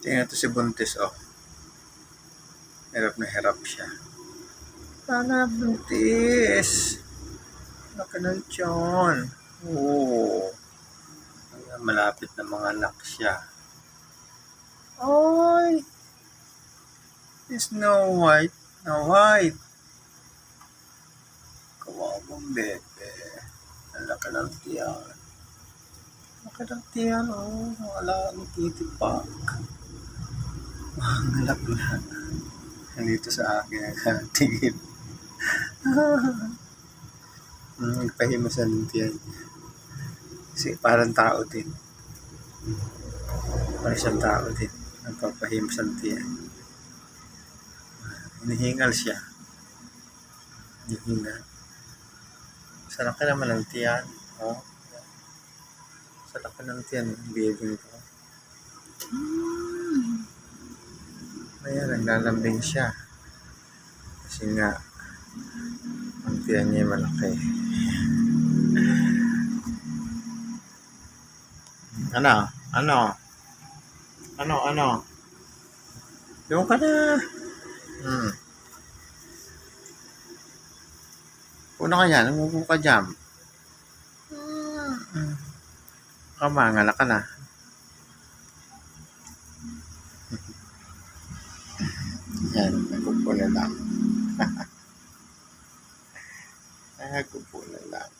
Tingnan ito si Buntis, oh. Hirap na hirap siya. Sana, Buntis. Laki ng tiyan. Oo. Ayan, Malapit na mga anak siya. Oy! Snow White. Snow White. Kawawang bebe. Ang laki ng tiyan. Laki ng tiyan, oh. Wala ang titipak. Ang na. Nandito sa akin ang tingin. Nagpahimasan ng tiyan. Kasi parang tao din. Parang siyang tao din. Nagpapahimasan ng tiyan. Hinihingal siya. Hinihingal. Sa laki naman ng tiyan. Oh. Sa laki ng tiyan. Baby ko. Ayan, naglalambing siya. Kasi nga, ang tiyan niya malaki. Ano? Ano? Ano? Ano? Yung ka na. Hmm. Una ka yan. Umupo ka dyan. Hmm. Kamangala ka na nagkupo na lang. nagkupo na lang.